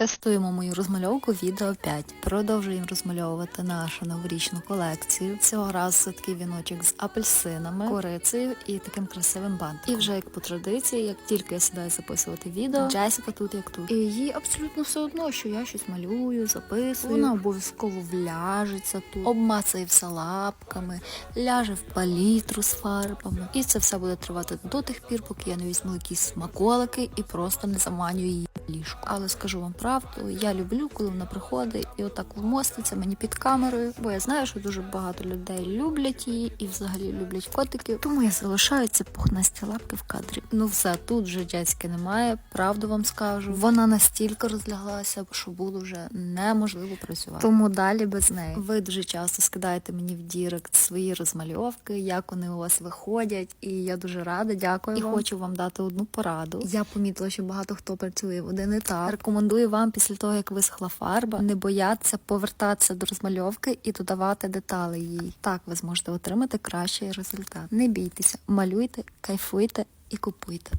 Тестуємо мою розмальовку відео 5. Продовжуємо розмальовувати нашу новорічну колекцію. Цього разу такий віночок з апельсинами, корицею і таким красивим бантиком. І вже як по традиції, як тільки я сідаю записувати відео, Джесіка тут як тут. І їй абсолютно все одно, що я щось малюю, записую. Вона обов'язково вляжеться тут, обмацає все лапками, ляже в палітру з фарбами. І це все буде тривати до тих пір, поки я не візьму якісь смаколики і просто не заманю її ліжко. Але скажу вам правду, я люблю, коли вона приходить і отак вмоститься мені під камерою, бо я знаю, що дуже багато людей люблять її і взагалі люблять котиків. Тому я залишаю ці пухнасті лапки в кадрі. Ну все, тут вже Джеськи немає, правду вам скажу. Вона настільки розляглася, що було вже неможливо працювати. Тому далі без неї. Ви дуже часто скидаєте мені в дірект свої розмальовки, як вони у вас виходять, і я дуже рада, дякую. І вам. хочу вам дати одну пораду. Я помітила, що багато хто працює в один етап. Рекомендую вам після того, як висохла фарба, не боятися повертатися до розмальовки і додавати деталі їй. Так ви зможете отримати кращий результат. Не бійтеся, малюйте, кайфуйте і купуйте.